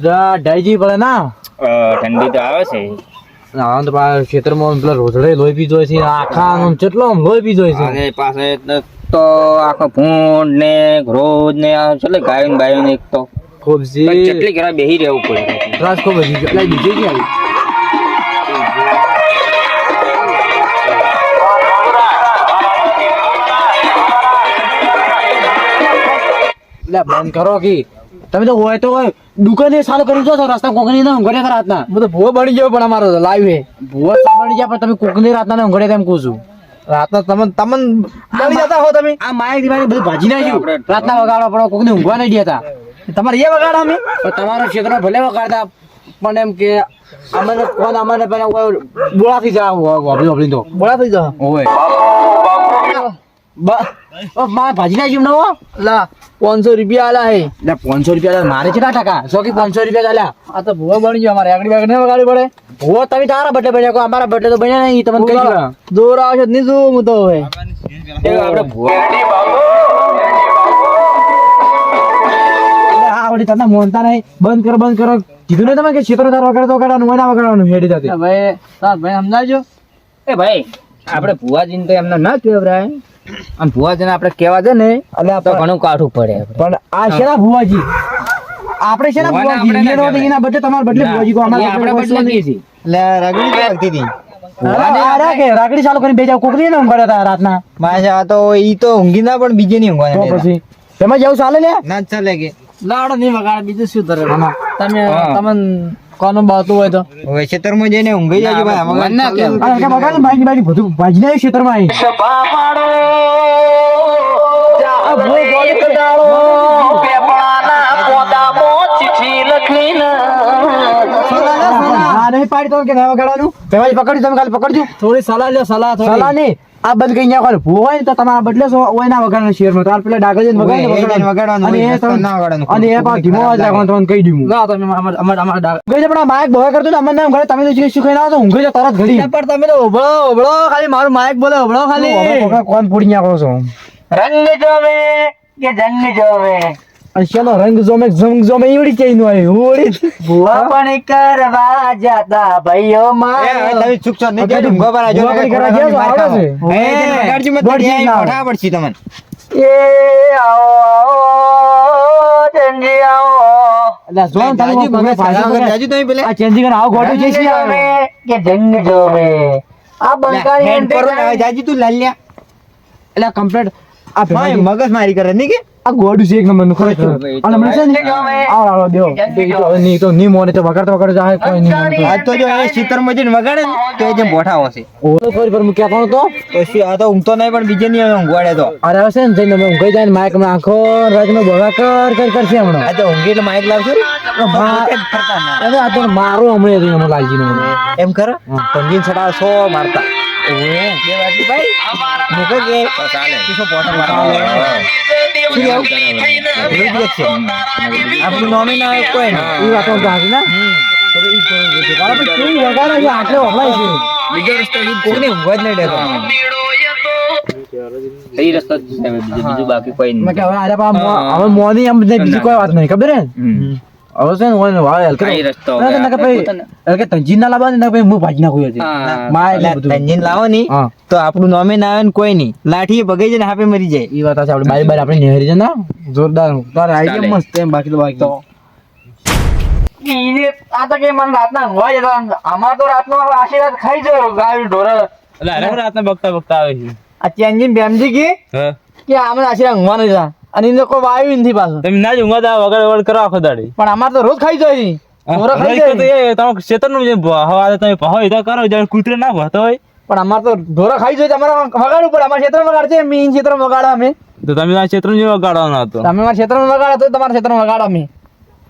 ડાયજી પડે ના? ઠંડી તો આવે છે. આમ તો પા ખેતરમાં પેલા રોજડે લોહી પીધો છે આખા આમ કેટલો આમ લોહી પીધો છે. અને પાસે તો- તો આખો ભૂંડ ને રોજ ને એટલે ગાયો ને બાયો ને એક તો. ખૂબ કેટલી ઘરા બેહી રહેવું પડે. ત્રાસ ખૂબ હજી કેટલાય બીજે કે બંધ કરો કી. તમે તો હોય તો દુકાને સારું કરી જો છો. રસ્તા કોકની ના ઊંઘડે રાતના. હું તો ભૂવો બની ગયો પણ અમારો લાઈવ હે ભૂવો તો બની ગયા પણ તમે કોકની રાતના ના ઊંઘડે તેમ કહું છું. રાતના તમને તમને બની જતા હો તમે. આ માયક દિવાળી બધું ભાજી નાખ્યું. રાતના વગાડો પણ કોકને ઊંઘવા નહીં દેતા. તમારે એ વગાડો અમે. પણ તમારા ક્ષેત્ર ભલે વગાડતા પણ એમ કે અમને કોણ અમને પેલા બોળા થઈ જાય બોળા થઈ હોય. ઓય માં ભાજી નાખ્યું નવો લા પાંચસો રૂપિયા આલા હે. લે પાંચસો રૂપિયા આલા. મારે કેટલા ટકા? સો કે પાંચસો રૂપિયા આલ્યા આ તો ભૂવા બની ગયો અમારે આગળ આગળ વગાડી પડે. ભૂવા તમે તારા બટલે બન્યા કો અમારા બટલે તો બન્યા નહીં. તમને કઈ દીધા દોર આવશે નહીં શું હું તો હવે. આપણે ભૂવા. એટલે આ વળી તમને મોનતા નહીં. બંધ કરો બંધ કરો. કીધું ને તમે કે ક્ષેત્ર તાર વગાડતો વગાડવાનું હોય ના વગાડવાનું હેડી જતી. ભાઈ તાર ભાઈ સમજાજો એ ભાઈ આપણે ભુવાજીને તો એમને ના કહેવરાય. અને ભુવાજીને આપણે કહેવા છે ને એટલે તો ઘણું કાઠું પડે. પણ આ શેના ભુવાજી? આપણે શેના ભુવાજી? એનો એના બદલે તમારા બદલે ભુવાજી કો અમારે આપણે બદલે છીએ એટલે રગડી લાગતી હતી. રાખડી ચાલુ કરીને બેજા કોકરી ને ઊંઘાડ્યા હતા રાતના. મારા તો ઈ તો ઊંઘી ના પણ બીજે નહીં તો પછી તમે જવું ચાલે લે ના ચાલે કે. લાડો નહીં વગાડ બીજું શું ધરે? તમે તમને કોનું બાતું હોય તો? હવે ખેતરમાં જઈને ઊંઘી જાજો ભાઈ આમાં ના કે બાઈક બધું ભાજી ના ક્ષેત્રમાં આવી થોડી સલાહ લ્યો સલાહ સલાહ નહીં. આ બંધ કઈ ગયા હોય તો તમારા બદલે હોય ના વગાડવાનું શેરમાં તાર પેલા ડાગર જઈને વગાડવાનું. વગાડવાનું અને એ તમે- ના વગાડવાનું. અને એ પાછું ધીમો અવાજ રાખવાનો તમને કહી દઉં ના તમે અમાર અમાર અમાર ડાગ ગઈ પણ આ માઇક બોય કરતો અમને એમ ઘરે તમે તો જે શીખાઈ ના તો ઊંઘે જાઓ તરત ઘડી. પણ તમે તો ઓબળો ઓબળો ખાલી મારું માયક બોલે ઓબળો ખાલી. કોણ પૂડી નાખો છો? રંગ જોવે કે જંગ જોવે અને શેનો રંગ જોમે જંગ જોમે ઈવડી ચઈ નો આવી ઓડી ભુવા પણ કરવા જાતા ભાઈઓ એ, તમે ચૂપ છો નહીં કે પર આજો, કરવા. છે? એ, ગાડી મત, દે મોઢા પડશે તમને? એ આવો આવો જંગી આવો. એટલે જો તમે જાજી, કોકને મગજ ફાયદો સલાહ વગર કરે. જાજી તમે પેલે. આ ચેન્જિંગ આવો ગોડું છે કે જંગ જોવે. આ બંકારી હેન્ડ જાજી તું લાલ્યા. એટલે કમ્પ્લીટ આ ભાઈ, મગજ મારી કરે નહીં કે? આ ગોડું છે એક નંબરનું ખરેખર અને મને છે ને આવો આવો દેવો. નહીં તો નહીં મોને તો વગાડતો વગાડતો જાય કોઈ નહીં આજ તો. જો એ શીતળમાં જઈને વગાડે ને તો એ જેમ બોઠા હશે ઓ તો ફરી પર હું કહેતો તો પછી આ તો ઊંઘતો નહીં પણ બીજે નહીં ઊંઘવાડે તો. અરે આવશે ને જઈને ઊંઘાઈ જાય ને માઇકમાં આખો રાત નો બોલા કર કર કરશે હમણાં. આ તો ઊંઘી એટલે માઇક લાવશે જ. અરે આ તો મારું હમણાં લાલજી એમ ખરો પંજીન છડા સો મારતા. બે વાટલી ભાઈ મૂકો કે તું શું પોતા મારવા શું કેવું? એટલું જ છે. આપણું નોમે ના કોઈ. એ વાતો તો હાજી ના બીજો જ જ બાકી કોઈ નહીં હવે આરે પા મો- હવે મોની એમ બીજી કોઈ વાત નહીં ખબર હે. હવે છે ને ઓય વાળ હલકે રસ્તો ના, હવે ના, નકર આપણે પછી પોતાને- હલકે તંજીન ના લાવવા ને નકર હું ભાજી નાખું હજી. માં એટલે એટલે બધું. તંજીન લાવો ની તો આપણું નોમે ના આવે ને કોઈ નહીં લાઠી ભગાઈ જાય ને હાપે મરી જાય એ વાત છે આપણે બારી બારી આપણે નેહરી છે ને જોરદાર તારે આઈડિયા મસ્ત એમ બાકી તો બાકી આ તો કે મને રાતના ઊંઘવા જતા અમાર તો રાતનો આશીર્વાદ ખાઈ જાય ગાય ઢોર રાતના બગતા બગતા આવે છે આ ચેન્જીન બેમજી કે. કે આમે આશીર્વાદ ઊંઘવા નહીં જા અને એને કોઈ વાયુ નથી પાછું તમે ના જ ઊંઘા વગર વગર કરો આખો દાડી. પણ અમાર તો રોજ ખાઈ જાય. એ તમારે ક્ષેત્રનું જે હવા તમે પહો એ તો કરો જ્યારે કૂતરે ના ભતો હોય. પણ અમાર તો ઢોરા ખાઈ જાય છે. અમારે વગાડવું પડે. અમારા ક્ષેત્રમાં વગાડશે મીન ક્ષેત્ર વગાડો અમે. તો તમે આ ક્ષેત્ર જેવો વગાડવાનો હતો. તમે અમારા ક્ષેત્રમાં વગાડો તો તમારા ક્ષેત્રમાં વગાડો અમે.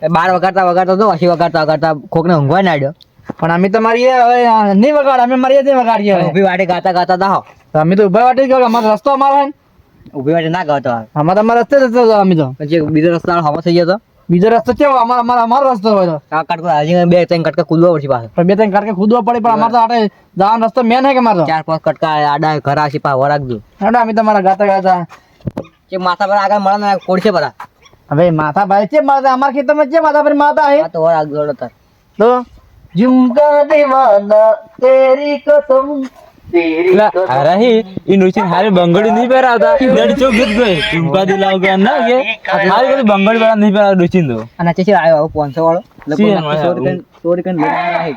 બાર વગાડતા વગાડતા તો વાસી વગાડતા વગાડતા કોકને ઊંઘવા નાડ્યો પણ અમે તમારી મારી હવે નહીં વગાડ અમે મારી નહીં વગાડીએ ઊભી વાટે ગાતા ગાતા દાહો તો અમે તો ઊભા વાટે અમારો રસ્તો અમારો હે ને. માટે ના ગયો અમારે તમારા રસ્તે જ હતો અમે તો. પછી બીજો રસ્તો હવા થઈ ગયો બીજો રસ્તો કેવો? અમારો અમારો અમારો રસ્તો હોય તો. કટકો હજી બે ત્રણ કટકા કૂદવા પડશે પાછો. બે ત્રણ કટકા કૂદવા પડે પણ અમારે તો આટે જવાનો રસ્તો મેન હે કે મારો ચાર પાંચ કટકા આડા ઘર આશી પા રાખજો હેડો અમે તમારા ગાતા ગાતા. કે માથા પર આગળ મળે ને કોડશે બધા હવે માથા ભાઈ છે માથા? અમાર ખેતરમાં છે માથા પર માથા હે? તો વરાગ તાર. તો ઝુમકા દીવાના તેરી કસમ. અરે ઈ ડોશી હારે બંગડી નહીં પહેરાવતા. દડ ચો ગીત ગઈ ઝુમકા દિલાવ કે ના કે. હારી કદી બંગડી વાળા નહીં પહેરાવતા ડોશી તો. અને ચેચી આવ્યો પાંચસો વાળો. સી ચોરી કરીને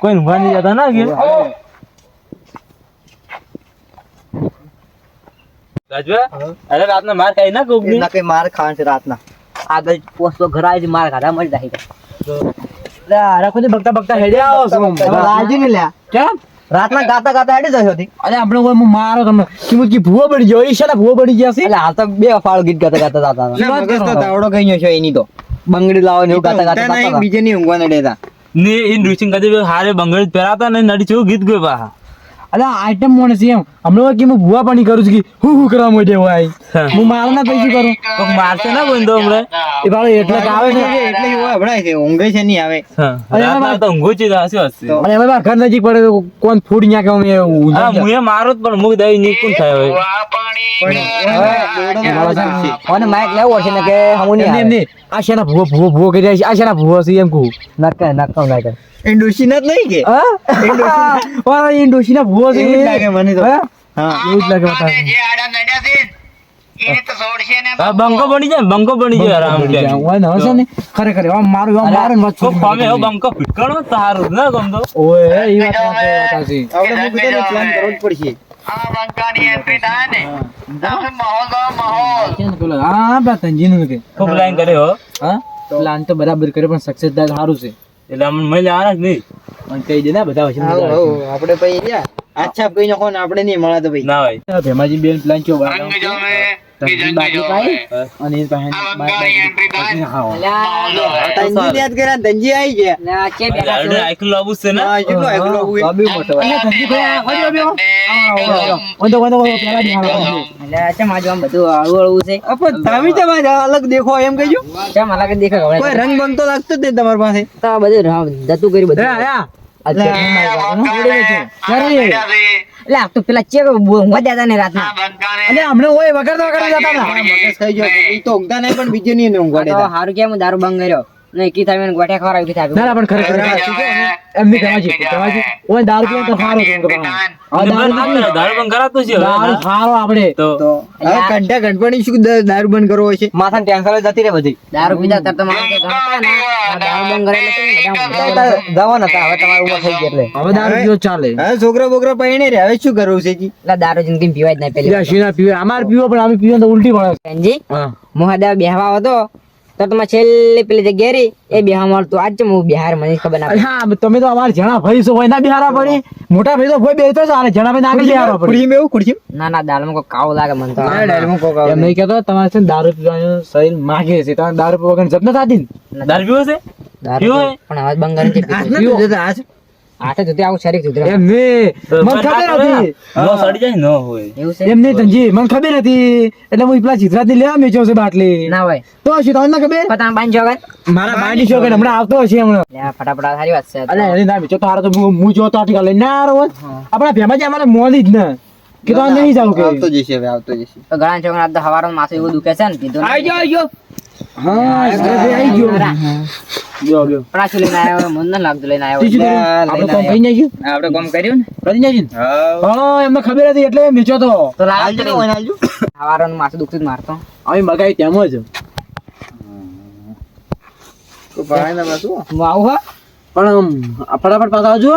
કોઈ ઊંઘવા નહીં જતા ના કે? રાજવા અરે રાતના માર ખાઈ ના કોક એના કઈ માર ખાવાનું છે રાતના? આગળ પોસ્તો ઘર આવી માર ખાધા મળી જાય. અરે કોઈ બગતા બગતા હેડ્યા આવો છો. રાજી ને લ્યા. કેમ? રાતના ગાતા ગાતા હેડી જશો હતી અરે આપણે કોઈ હું મારો તમને કિંમત કી ભૂવો પડી ગયો ઈશાના ભૂવો પડી ગયા છે. એટલે હાલ તો બે ફાળ ગીત ગાતા ગાતા જાતા હતા. વાત કરો? તાવડો કઈ છે એની તો. બંગડી લાવો ને ગાતા ગાતા જાતા હતા. બીજે ની ઊંઘવા નડે તા ને ઇન ડોશી ગાતે હારે બંગડી પહેરાતા ને નડી છો ગીત ગયો પાહા અરે આઈટમ મોણે છે એમ. હમણાં કે હું ભૂવા પાણી કરું છું કે હું હું કરવા માટે હોય. હું. મારો ના પૈસા કરું. કોક મારશે ના બંધો હમણે? એ બાળો એટલે આવે છે. એટલે એવું હભળાય છે ઊંઘે છે નહીં આવે. રાતના તો ઊંઘો છે તો હસી હસી અને હવે મારા ઘર નજીક પડે તો કોણ ફૂડ ન્યા કે હું એવું હા મુએ મારો જ પણ મુખ દઈ ની કોણ થાય હોય અને માઇક લેવો છે ને કે હમું એમને નહીં એમને આ શેના ભૂવો ભૂવો ભૂવો કરી રહ્યા છે? આ શેના ભૂવો છે એમ કહું. નક્કા નાકા નાકા ઇન્ડોશીના જ નહીં કે? હા? ઇન્ડોશીના ભૂવો છે લાગે મને તો. હા? હા એવું જ લાગે બતાવે. હા બંકો બની જાય બંકો બની જાય આરામ કે ઓય ને હશે ને. ખરેખર આમ મારું આમ મારે ને વાત પામે હો બંકો. ફીટકણો તારું ના ગમતો. ઓય એ વાત વાત છે, વાત સાચી. આપણે મૂકી દો ને પ્લાન કરવો જ પડશે. કેમ પેલો? હા તંજીનું કે હા. પ્લાન તો બરાબર કરે પણ સક્સેસ થાય સારું છે. એટલે અમને મળી આના જ નહીં? પણ કહી દે ને બધા. હાઉ, આપણે પછી અચ્છા આછા કઈ નાખો ને આપણે નહીં મળે તો ભાઈ ના ભાઈ ભેમાજી બેન પ્લાન કેવો? અલગ દેખો એમ કહેજો? અલગ દેખાય કોઈ રંગ બંગ તો લાગતો જ નહીં તમારી પાસે. તો આ બધું જતું કર્યું બધું. એટલે આ તો પેલા ચેક ઊંઘવા દેતા ને રાતના. અને હમણાં ઓય વગર તો વગર જતા હતા. મગજ ખાઈ ગયો. એ તો ઊંઘતા નહીં પણ બીજે નહીં ઊંઘવા તો દેતા. હારું કેમ દારૂ બંધ કર્યો? નહીં કી થાય ગોઠ્યા ખવડાવી ના, પણ ખરેખર એમની કહેવાય છે, ઓય દારૂ પીએ તો સારું છે એમ કે ભાઈ. આ દારૂ ના પીએ. દારૂ પણ કરાતું છે. દારૂ સારો આપણે. તો તો હવે કંઠા ગણપણી શું દારૂ બંધ કરવો છે? માથા ટેન્શન જતી રે બધી. દારૂ પીધા ત્યારે તમારે ગણતા ને. દારૂ બંધ કરેલો તો બધા દવા નતા હવે તમારી ઉંમર થઈ ગઈ એટલે. હવે દારૂ પીવો ચાલે. હવે છોકરા બોકરા પહેણે રે હવે શું કરવું છે જી? એટલે દારૂ જિંદગી પીવાય જ નહીં પેલી પેલા શીના પીવે. અમારે પીવો પણ અમે પીવો તો ઉલટી પડે. બેનજી હા. બેહવા હતો તો તમે છેલ્લી પેલી જગ્યા રહી એ બેહવા મળતું. આજ હું બિહાર મને ખબર ના હા તમે તો અમારે જણા ભાઈ છો હોય ના બિહારા પડી? મોટા ભાઈ તો ભાઈ બેસતો અને જણા ભાઈ ના આગળ બિહારા પડી. એવું ખુરશી ના ના દાલમાં કોઈ કાવ લાગે મને તો. ના ડાયરીમાં કાવ એમ નહીં કહેતો તમારે છે દારૂ પીવાનું શરીર માગે છે તમારે દારૂ પીવા વગર જપ ન થતી દારૂ પીવો છે? દારૂ પણ હવે બંધ કરીને છે જતા, હાથ. ધોતી આવું શરીર સુધરે એમ નહીં. મને ખબર હતી નો? સડી જાય નો હોય. એવું છે? તંજી મને ખબર હતી એટલે હું પેલા ચિત્રાતની લેવા મેચ્યો છે બાટલી. ના હોય. તો હશે તમને ના ખબર? પતા બાંધ વગર મારા બાંડી શોખ હમણાં આવતો હશે હમણાં. લે ફટાફટ સારી વાત છે. અલે એની ના મેચ્યો તો હારો તો હું હું જોતો આટલી લઈને ના હારો આપણા ભેમા જે અમારે મોલી જ ને. કે તો નહીં જાવ કે? આવતો જશે હવે આવતો જશે. તો ઘણા છોકરા આજ તો હવારમાં માથું એવું દુખે છે ને કીધું ને. હા આવી ગયો. ગયો ગયો. પણ લઈને આવ્યો મને નથી લાગતું લઈને આવ્યો. બીજું લે, કર્યું? લઈને આપણે કોમ આવ્યા. થઈ આપણે કામ કર્યું ને? કરી જાય હા. હા એમને ખબર હતી એટલે મેચ્યો તો. તો લાગે ને, ઓય હાલજો. હવારનું માથું દુખતું મારતો. આવી મગાઈ તેમ જ. તો ભાઈને બસ શું? હું આવું હા? પણ ફટાફટ પાછા આવજો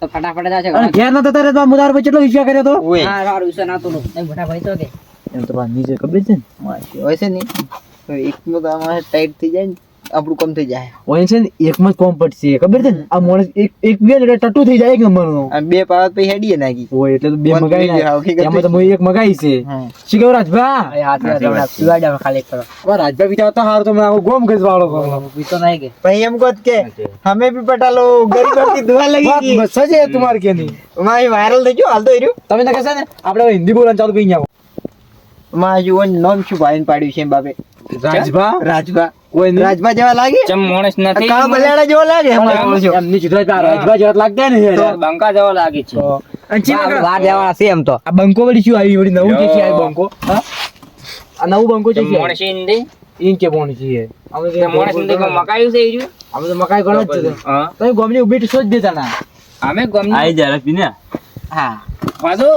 તો ફટાફટ જ. ઘેર. નતા તારે તો મુદાર પર કેટલો વિશ્વાસ કર્યો તો? હા, સારું, વિશ્વાસ નહોતું. નું. મોટા ભાઈ તો કે એમ તો નીચે કબીર છે ને? હોય છે ને એકનો તો આમાં ટાઈટ થઈ જાય ને આપણું કમ થઈ જાય. ઓય છે ને એકમાં જ કોમ પટશે ખબર છે આ માણસ એક એક બે એટલે ટટ્ટુ થઈ જાય એક નંબરનો. અને બે પાવત પછી હેડીએ નાખી. ઓય એટલે બે મગાઈ એમાં તો હું એક મગાઈ છે. શીખવ રાજભા? હાથ ખાલી કરો. રાજભા બીજા તો હાર તો ગોમ ગજ વાળો કરો બીતો નહીં કે ભાઈ એમ કોત કે હમે ભી પટાલો ગરીબ કી દુઆ લગી બસ સજે તમાર કે નહીં મારી વાયરલ થઈ ગયો હાલ તો રહ્યું તમે ના કહેશો ને આપણે હિન્દી બોલવાનું ચાલુ કરી નાખો માં જુઓ નામ શું ભાઈને પાડ્યું છે બાપે? રાજભા? રાજભા. કોઈ રાજભા જેવા લાગે? ચમ માણસ આ કાળા બલેડા જેવો લાગે. એમની ચિત્રા રાજભા જેવા લાગતા ને યાર. બંકા જેવા લાગે છે. તો ચી વાર દેવાના છે એમ તો. આ બંકો વળી શું આવી? વળી નવું જે છે આ બંકો? હા? આ નવું બંકો જે છે માણસ ઇન્દે ઇન કે બોણ છે અમે તો માણસ ઇન્દે કો મકાયું છે ઈ રહ્યું. અમે તો મકાઈ ગણો જ છે. હા. તમે ગોમની ઊભી સોચ દેતા ના. અમે ગોમની આઈ જરા પીને હા. વાંધો.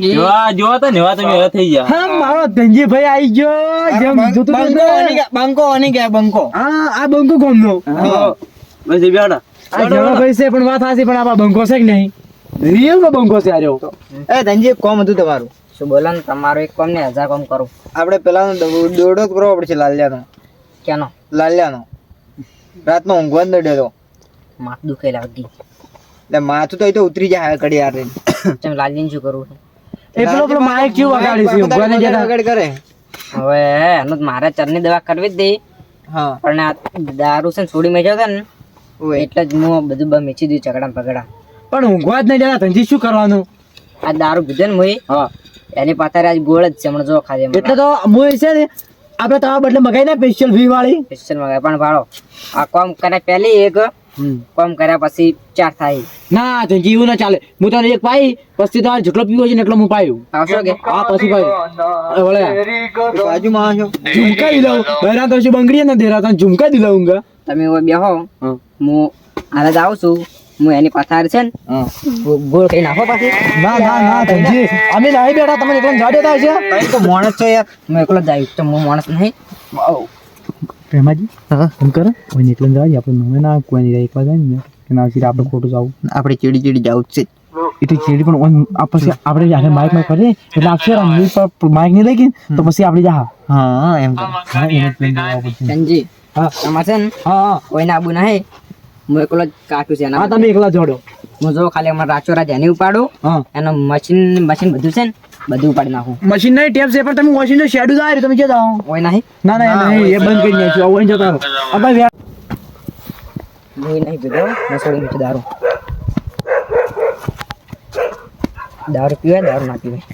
જોવા જોવા તો નેવા તમે હવે થઈ ગયા. હા મારો ધનજી આવી ગયો. જેમ જોતું બંકો અને ગયા બંકો હા આ બંકો ગોમનો. બસ એ આ જવા ભાઈ છે પણ વાત હાસી પણ આ બંકો છે કે નહીં? રિયલમાં બંકો છે આર્યો એ ધનજી કોમ હતું તમારું. શું બોલો ને તમારો એક કોમ ને હજાર કોમ કરો. આપણે પેલા દોડો કરવો પડશે લાલિયાનો. ક્યાંનો? લાલિયાનો. રાતનો ઊંઘવા જ ન તો માથું દુખે લાગી એટલે માથું તો એ તો ઉતરી જાય કડી યાર ચમ લાલજીને શું કરવું એ પેલો પેલો માઇક કેવું વગાડી છે ઊંઘવાને જતા. વગાડ કરે. હવે એનું મારે ચરની દવા કરવી જ દે હા. પણ આ દારૂ છે ને છોડી મેં ને ઓય. એટલે જ હું બધું બ મેચી દઉં ચકડા પગડા પણ ઊંઘવા જ નહીં જતા ધંધી શું કરવાનું? આ દારૂ પીધો ને મુઈ હા. એની પાતારે આજ ગોળ જ છે હમણાં જો ખાજે એટલે તો હું છે ને આપણે તમારા બદલે મગાઈ ને સ્પેશિયલ ફી વાળી. સ્પેશિયલમાં પણ ભાડો આ કોમ કરે પહેલી એક કોમ કર્યા પછી ચાર થાય. ના તો એવું ના ચાલે. હું તને એક પાઈ પછી તમારે જેટલો પીવો છે ને એટલો હું પાયું આવશો કે? હા પછી પાયું વળે બાજુમાં આવશો ઝુમકા દિલાવું બહેરા તો શું બંગડી ને દેરા. તને ઝુમકા દિલાવુંગા તમે હવે બેહો હું. હાલ જ આવું છું. હું એની પથાર છે ને ગોળ કઈ નાખો પાછી. ના ના ના ધનજી. અમે નહીં બેઠા તમે એકલા જાડે થાય છે. તો માણસ છો યાર. હું એકલો જ તો હું માણસ નહીં. પ્રેમાજી હા? એમ કરો. કોઈ એકલા જાય આપણે નમે ના કોઈ નહીં એકલા જાય ને કે ના સીધા આપણે ખોટું જાવું. આપણે ચીડી ચીડી જાવ છે. એ તો ચેડી પણ ઓન આપણે આપણે જ્યારે માઇકમાં કરીએ એટલે આપશે રંગી પર માઇક નહીં લઈ તો પછી આપણે જા હા એમ કરો. હા એને પ્લેન જવા પછી. સંજી હા. તમારે છે ને હા હા. કોઈને આબુ નહીં હું. એકલો જ કાઢું છે હા તમે એકલા જોડો. હું જો ખાલી અમારા રાચોરા જેની ઉપાડો. ઉપાડું હા. એનો મશીન મશીન બધું છે ને બધું ઉપાડી નાખું. મશીન નહીં ટેપ છે પણ તમે વોશિંગ નો શેડ્યુ જાય તમે ક્યાં જાઓ? હોય નહીં? ના ના નહીં એ બંધ કરી નાખ્યું આવો જતા રહો. આ ભાઈ હું નહીં પીધો મેં છોડી મૂકી દારૂ. દારૂ પીવાય દારૂ ના પીવાય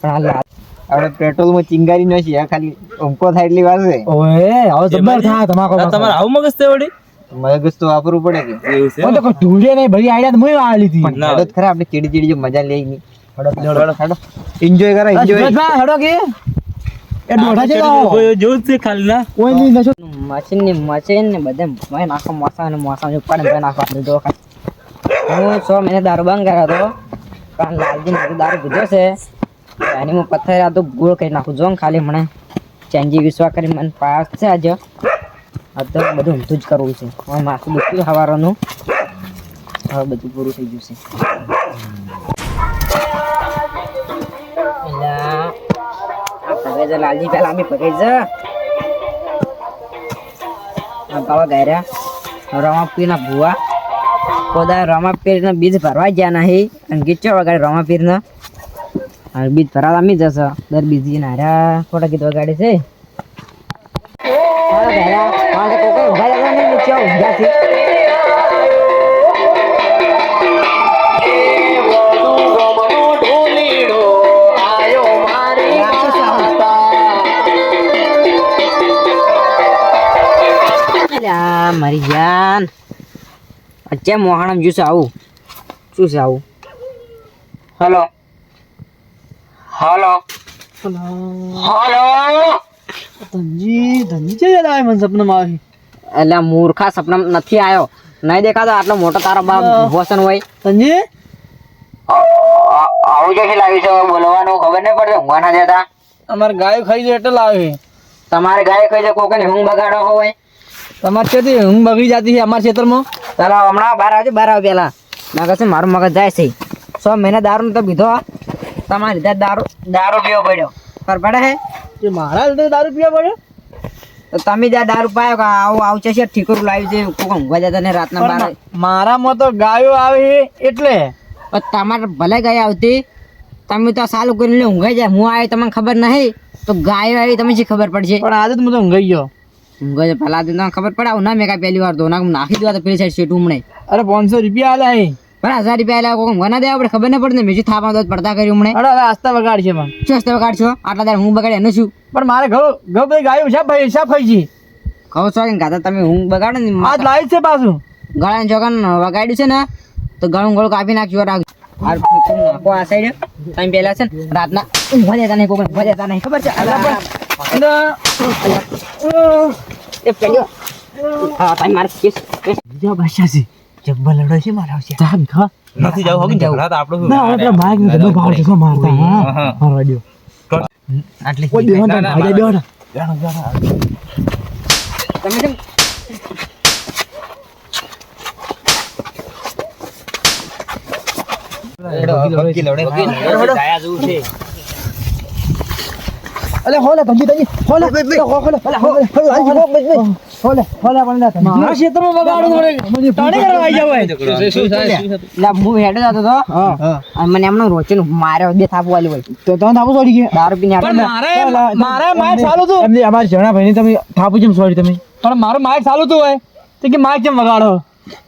પણ આ લા- આપણે પેટ્રોલમાં ચિંગારી નો છીએ ખાલી ઓમકો થાય એટલી વાર છે. ઓએ હવે જબર થાય તમાકો તમારે આવું મગજ છે વળી? મગજ તો વાપરવું પડે કે? એવું છે તો ઢૂંઢે નહીં ભરી આઈડિયા તો મેં આ લીધી ના. ખરા આપણે ચીડી ચીડી જો મજા લઈ હેડો એન્જોય કરો એન્જોય સુરજભાઈ, હેડો કે. એ દોઢા છે કોઈ જોવું છે ખાલી કોઈ નહીં નશો. મશીનની મશીન ને બધે મેં નાખો મોસા અને મોસા ને ને નાખો આપણે જો હું છ મહિને દારૂ બંધ કર્યો હતો. કારણ લાલજી ને દારૂ પીધો છે. એની હું પથ્થર આ તો ગોળ કરી નાખું જો ખાલી મને. ચેન્જી વિશ્વા કરી મને પાસ છે આજે. આ તો બધું ઊંધું જ કરવું છે. હવે માથું દુખ્યું હવારનું. હવે બધું પૂરું થઈ ગયું છે. એલા, આ પગે છે લાલજી પેલા અમે પગે છે બાબા ગયા રમાપીરના ભુવા કોદા રમાપીરના બીજ ભરવા ગયા નહીં અને ગીચો વગાડે રમાપીરના બીજ ભરાવા અમે જશે દર બીજી નાર્યા ખોટા ગીત વગાડે છે મારી જાન. અચ્છા મોહાણમ જ્યુસ આવું? શું છે આવું? Hello. Hello. Hello. Dhanji Dhanji છે યાદ આવે મને સપનામાં આવી એટલે મૂર્ખા સપના નથી આવ્યો. નહીં દેખાતો આટલો મોટો તારો બાપ ભોસન હોય. ધનજી? આવું ક્યાંથી લાવી છે? બોલવાનું ખબર નહીં પડતી. ઊંઘવાના જતા અમારે ગાય ખાઈ જાય એટલે લાવે તમારે ગાય ખાઈ છે કોકને ઊંઘ બગાડો હોય? તમારે ક્યાંથી ઊંઘ બગડી જતી છે અમારા ખેતરમાં ચાલો હમણાં બહાર આવજો બહાર આવ પેલા ના કશું મારું મગજ જાય છે. સો મહિના દારૂ તો પીધો તમારે લીધા દારૂ દારૂ પીવો પડ્યો. પર પડે હે? કે મારા લીધે દારૂ પીવા પડ્યો? તો તમે જ્યાં દારૂ પાયો કે આવું આવું છે ઠીકર લાવ્યું છે કોક ઊંઘવા જતા ને રાતના બાર. મારામાં તો ગાયો આવે એટલે. પણ તમારે ભલે ગાય આવતી તમે તો સાલું કરીને ઊંઘાઈ જાય. હું આવ્યો તમને ખબર નહીં. તો ગાયો આવી તમે શી ખબર પડશે? પણ આજે તો હું તો ઊંઘાઈ ગયો. ઊંઘાઈ પેલા તો ખબર પડે આવું ના મેં કાંઈ પહેલી વાર તો ના નાખી દેવા તો પેલી સાઈડ સીટ ઉમણે. અરે પાંચસો રૂપિયા આલ્યા હે પણ હજાર રૂપિયા કોઈ ઊંઘવા ના દે આપણે ખબર ન પડે ને મેં થાપા દોત પડતા કરી ઉમણે. અરે હવે આસ્તા બગાડ છે પણ શું આસ્તા બગાડ છો આટલા દાડ હું બગાડે એનું શું? પણ મારે ઘઉ ઘઉ બધી ગાયું છે ભાઈ હિસાબ થઈ ગઈ ઘઉ છો કે ગાતા તમે હું બગાડો ને આજ લાવી છે પાછું. ગળાને ચોકન વગાડ્યું છે ને તો ગળું ગળું કાપી નાખ્યું રાખ. નાખો આ સાઈડ તમે પેલા છે ને રાતના ઊંઘવા દેતા નહીં કોઈ ઊંઘવા દેતા નહીં ખબર છે? પણ એ પેલ્યો હા તમે મારે કેસ બીજા બાદશાહ છે. જબ્બર લડો છે મારા આવશે ચાલ ખા. નથી જવું હગી ઝઘડા તો આપણું? ના હવે પેલા માઇક ને ભાવ છે મારતા હા. હા. મારવા દ્યો. આટલી કોઈ બેહો ને ભાઈ બેહો ને તમે કેમ અલે હોલે ધંજી ધંજી હોલે હોલે હોલે હોલે હોલે હોલે હોલે પણ ના મારા બગાડું પડે તાણે કરવા આવી જાવ લા હું હેડે જતો તો અને મને એમનો રોચન માર્યો બે થાપ વાલી હોય તો તમે થાપુ છોડી ગયા દારૂ પીને હેડે મારે માઇક ચાલુ હતું એમને અમારા જણા ભાઈને તમે થાપુ કેમ છોડી તમે પણ મારું ચાલુ તું હોય તો કે કેમ વગાડો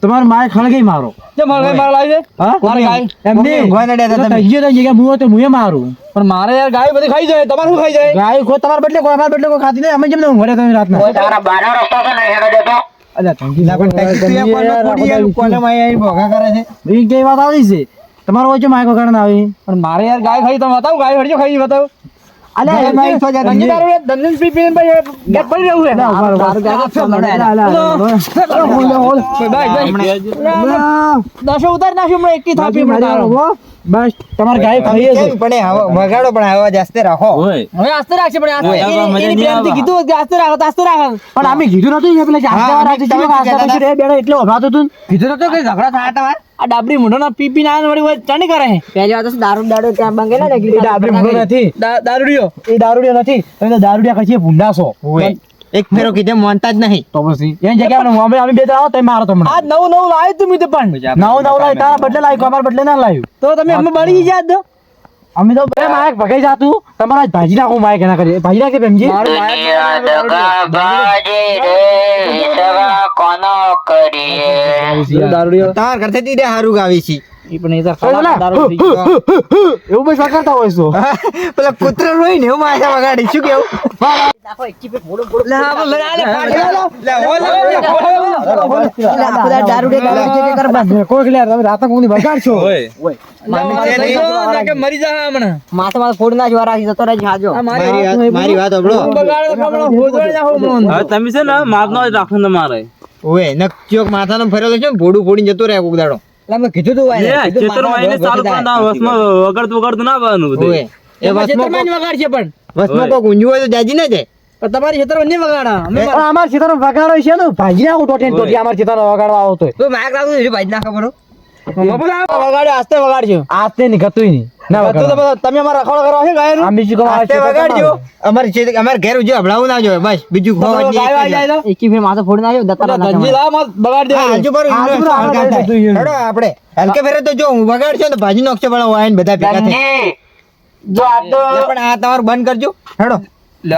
તમારો માય ખળગઈ મારો. જે મળગઈ મારે લાવી દે. હા? મારે ગાય. એમને ગોય હતા તમે. તજ્યો તો જગ્યા મુઓ તો મુએ મારું. પણ મારે યાર ગાય બધી ખાઈ જાય. તમારે શું ખાઈ જાય? ગાય કોઈ તમારા બદલે કોઈ અમારા બદલે કોઈ ખાતી નહીં. અમે જેમ ઊંઘે તમે રાતના. અલ્યા તંગી ના પણ ટેક્સી પર એ યાર, કોલે માય આવીને ભોગા કરે છે. બી કઈ વાત આવી છે? તમારો વચ્ચે માઇક કારણ આવી. પણ મારે યાર ગાય ખાઈ તમે બતાવો. ગાય હડજો ખાઈ બતાવો. તો જા પી પીને ભાઈ ગેટ પડી રહ્યું છે દારૂ ગાય તો લડે દસો ઉતાર નાખ્યું એકથી થાપી તારો. બસ તમારે ગાય ખાઈએ છે. પણ વગાડો પણ આવા જાસ્તે રાખો. હવે આસ્તે રાખશે પણ આસ્તે ઓય, એની- મજા એની નહીં પ્રેમથી કીધું કે આસ્તે રાખો આસ્તે રાખો. પણ અમે કીધું નતું કે પેલા હા, જાસ્તા અમે રાતે તમે જીવો પછી રે બેડા એટલે વગાડતું હતું ને. કીધું નતું કે ઝઘડા થયા તમારે? આ ડાબડી મુંડોના પી પીને આને વળી વળી ચણી કરે પહેલી વાત દારૂ દારૂ ત્યાં બંગે ના એ ડાબરી નથી. દારૂડિયો. એ દારૂડિયો નથી. તમે તો દારૂડિયા કહીએ ભૂંડા છો એક ફેરો કીધે માનતા જ નહીં. તો પછી એની જગ્યાએ અમે અમે બે આવો તમે મારો તમને આ નવું નવું લાવ્યું તું મેં તો પણ. નવ નવ લાવી તારા બદલે લાવી અમારા બદલે ના લાવ્યું તો તમે અમે બળી ગયા દો અમે તો બે માયક ભગાઈ જાતું. તમારા ભાજી નાખું માયક એના કરી ભાજી નાખે પ્રેમજી. દારૂડિયો તમારા ઘરથી તીરે હારું ગાવી છે. એ પણ એ તો. એવું બસ વગાડતા હોય છો પેલા કૂતરો રોઈ ને એવું માથા વગાડી શું કેવું? તમે છે. નહીં. ના કે મરી જા હમણાં. માથે માથે ફોડ ના રાખી જતો રહે હાજો. આ મારી મારી વાત મારી વાત સાંભળો. બગાડે તો હમણાં હોજવાઈ જાઓ હમણાં. હવે તમે છે ને માપનો નો રાખો ને તમારે ઓય નક ચોક માથાનો ફરેલો છે ને ભોડું ફોડીને જતો રહે કોક દાડો. મેં કીધું તું વાય ખેતરમાં આવીને ચાલુ કરો ને વસમાં વગાડતું વગાડતું ના આવવાનું બધું. એ વસમાં જ વગાડશે પણ. વસમાં કોક ગુંજુ હોય તો જાજી ના જાય પણ તમારી ખેતરમાં નહીં વગાડા અમે અમાર ખેતર વગાડો છે ને ભાજી નાખું ટોટી ને ટોટી અમારા ખેતરનો વગાડવા આવતો તો માયક લાગુ છે ભાઈ ના ખબર આસ્તે વગાડજો. આ નહીં ગતું નહીં. ના તો તમે- તમે અમારા રખોડો છે ગાયનું? આમ બીજું કહું, આસ્તે વગાડજો તમારું. છે અમારે ઘેર ઉજો હભળાવું ના જોઈએ બસ. બીજું તો ખોવા ગાયો આવી જાય તો એકી ફેર માથે ફોડ ના દત્તા ના ધનજી લાવ મત બગાડ દે હા, હજુ બરું હા, ઈનો હજુ બરું હલકા. હેડો આપણે. ફેરે તો જો હું વગાડશે ને ભાજી નોખશે પણ આવીને બધા ભેગા જો આ તો પણ આ તમારું બંધ કરજો. હેડો.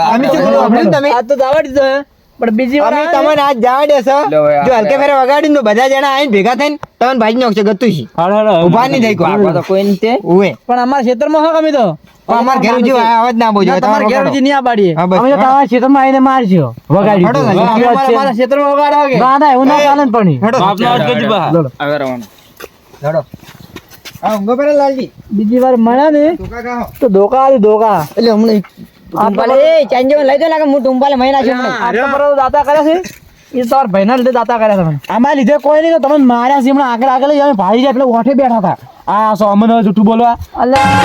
અમે શું કરું સાંભળ્યું તમે? આ તો દાવા દીધો હે પણ બીજી વાર અમે તમને આજ જવા દેશો જો હલકે ફેરે વગાડીને તો બધા જણા આઈને ભેગા થઈને તમને ભાજી નોખશે ગતું છે. ઊભા નહીં થાય કોઈ. તો કોઈ નહીં તે. ઉવે. પણ અમારા ક્ષેત્રમાં હા કમી તો. પણ અમારે ઘેર ઉજો અવાજ ના બોજો તમાર ઘેર સુધી નહીં બસ. અમે તો તમારા ખેતરમાં આવીને મારજો વગાડી અમારા ખેતરમાં વગાડો ના ના એવું ના ચાલે પણ પણ. હેડો. માપનો જ કરજો રવાનો લડો આ ઊંઘો પેલા લાલજી. બીજી વાર મળ્યા ને તો ધોકા આલી ધોકા એટલે હમણાં ટુંપાલે એ લઈ દો લાગે હું ટુંપાલે મહી નાખ્યો હમણાં. આટલા પર દાતા કર્યા છે? એ તમારા ભાઈના લીધે દાતા કર્યા તમે આમાં લીધે કોઈ નહીં તો તમે માર્યા છે હમણાં આગળ આગળ અમે ભાઈ જાય એટલે ઓઠે બેઠા હતા. આ સો અમને જૂઠું બોલવા? અલ્યા.